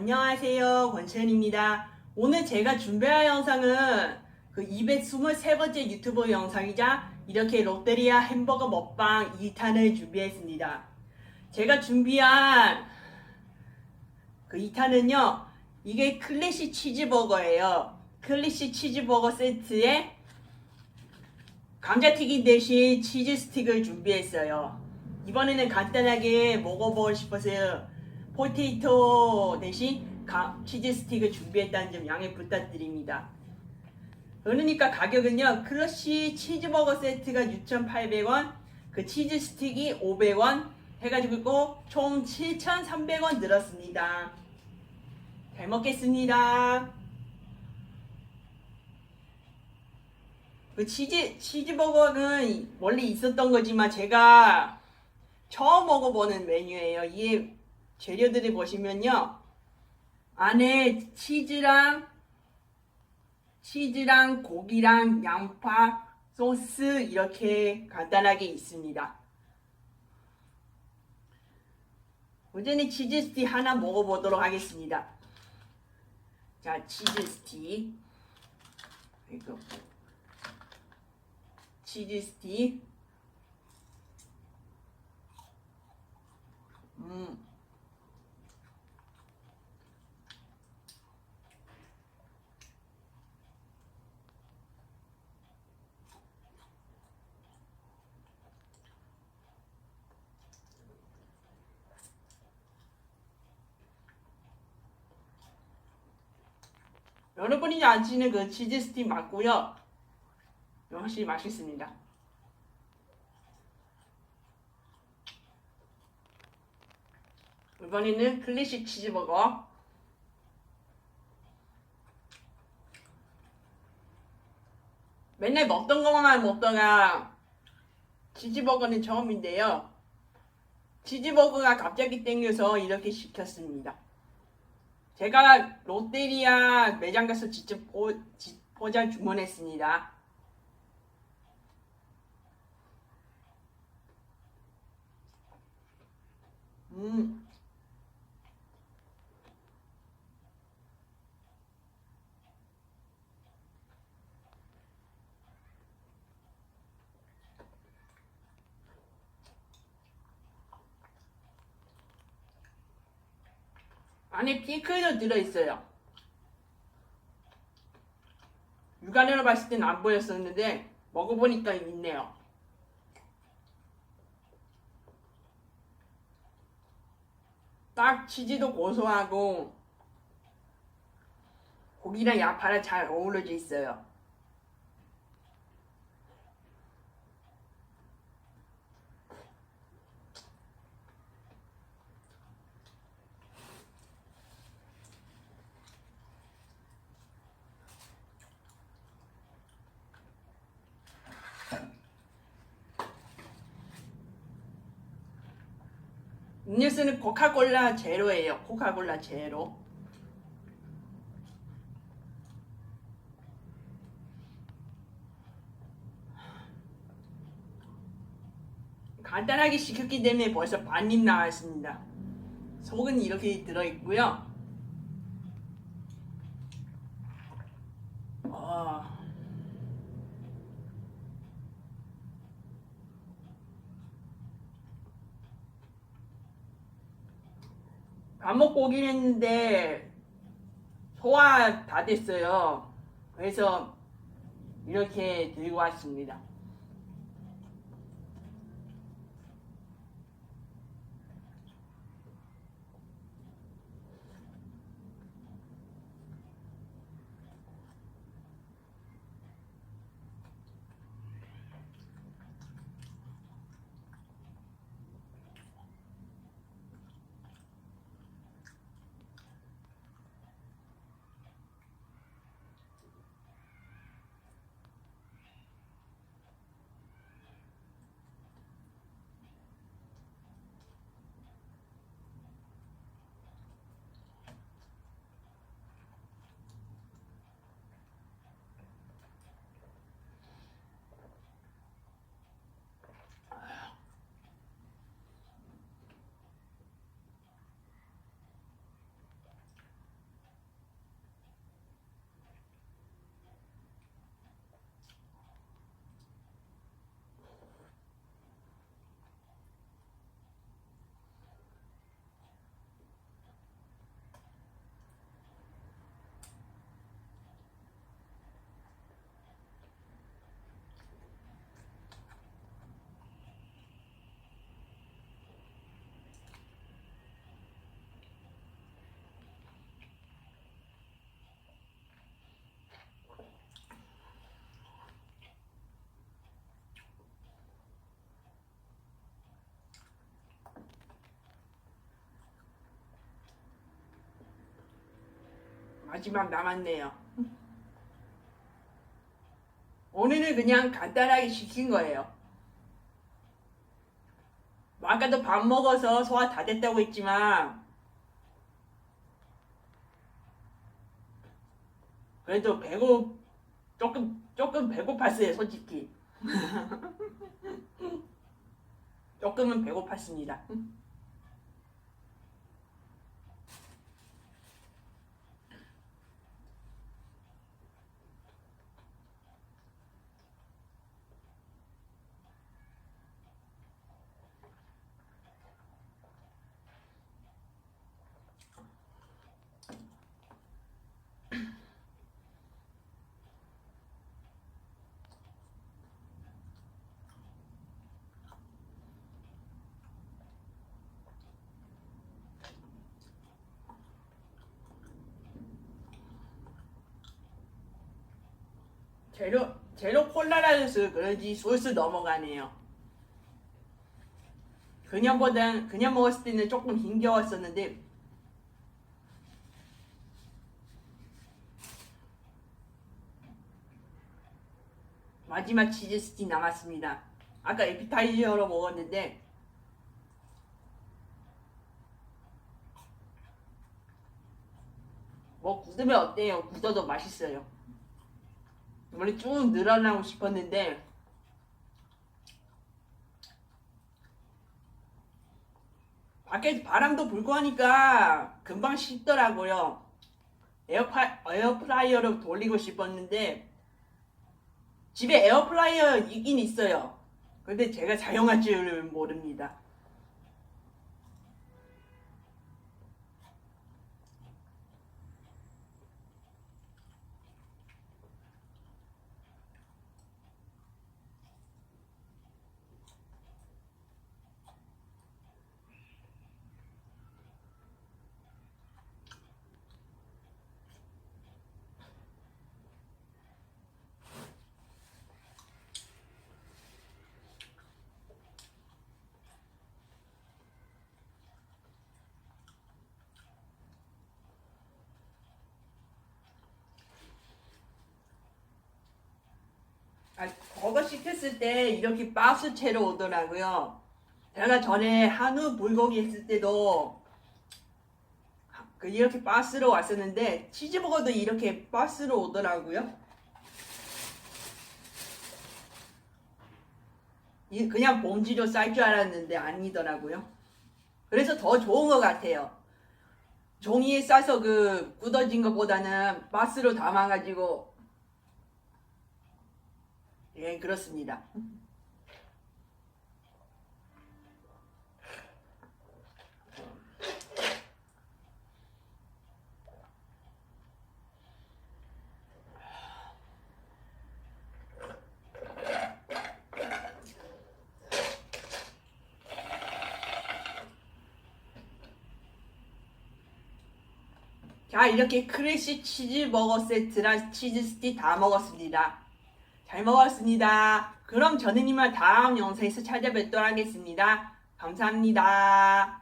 안녕하세요. 권채연입니다. 오늘 제가 준비할 영상은 그 223번째 유튜브 영상이자 이렇게 롯데리아 햄버거 먹방 2탄을 준비했습니다. 제가 준비한 그 2탄은요, 이게 클래식 치즈버거예요. 클래식 치즈버거 세트에 감자튀김 대신 치즈 스틱을 준비했어요. 이번에는 간단하게 먹어보고 싶어서 포테이토 대신 가- 치즈 스틱을 준비했다는 점 양해 부탁드립니다. 그러니까 가격은요. 클러시 치즈버거 세트가 6,800원, 그 치즈 스틱이 500원 해가지고 총 7,300원 들었습니다. 잘 먹겠습니다. 그 치즈 치즈버거는 원래 있었던 거지만 제가 처음 먹어보는 메뉴예요. 이 재료들을 보시면요. 안에 치즈랑 치즈랑 고기랑 양파, 소스 이렇게 간단하게 있습니다. 우선은 치즈 스틱 하나 먹어보도록 하겠습니다. 자, 치즈 스틱. 이거. 치즈 스틱. 음. 여러분이 아시는 그 치즈 스틱 맞고요. 확실히 맛있습니다. 이번에는 클래식 치즈버거. 맨날 먹던 것만 먹다가 치즈버거는 처음인데요. 치즈버거가 갑자기 땡겨서 이렇게 시켰습니다. 제가 롯데리아 매장 가서 직접 포, 지- 포장 주문했습니다. 음. 안에 피클도 들어있어요. 육안으로 봤을 땐 안 보였었는데 먹어보니까 있네요. 딱 치즈도 고소하고 고기랑 양파랑 잘 어우러져 있어요. 음료수는 코카콜라 제로예요. 코카콜라 제로. 간단하게 시켰기 때문에 벌써 반입 나왔습니다. 속은 이렇게 들어있고요. 어, 밥 먹고 오긴 했는데 소화 다 됐어요. 그래서 이렇게 들고 왔습니다. 마지막 남았네요. 오늘은 그냥 간단하게 시킨 거예요. 뭐 아까도 밥 먹어서 소화 다 됐다고 했지만 그래도 배고 조금 조금 배고팠어요 솔직히 조금은 배고팠습니다. 제로 제로 콜라라서 그런지 술술 넘어가네요. 그냥보단 그냥 먹었을 때는 조금 힘겨웠었는데 마지막 치즈 스틱 남았습니다. 아까 에피타이저로 먹었는데 뭐 굳으면 어때요? 굳어도 맛있어요. 원래 쭉 늘어나고 싶었는데 밖에 바람도 불고 하니까 금방 식더라고요. 에어프라이어로 돌리고 싶었는데 집에 에어프라이어 있긴 있어요. 근데 제가 사용할 줄 모릅니다. 아, 그거 시켰을 때 이렇게 박스채로 오더라고요. 제가 전에 한우 불고기 했을 때도 그 이렇게 박스로 왔었는데 치즈버거도 이렇게 박스로 오더라고요. 이 그냥 봉지로 쌀 줄 알았는데 아니더라고요. 그래서 더 좋은 것 같아요. 종이에 싸서 그 굳어진 것보다는 박스로 담아가지고 예, 그렇습니다. 자, 이렇게 크래쉬 치즈 버거 세트랑 치즈 스틱 다 먹었습니다. 잘 먹었습니다. 그럼 저는 이만 다음 영상에서 찾아뵙도록 하겠습니다. 감사합니다.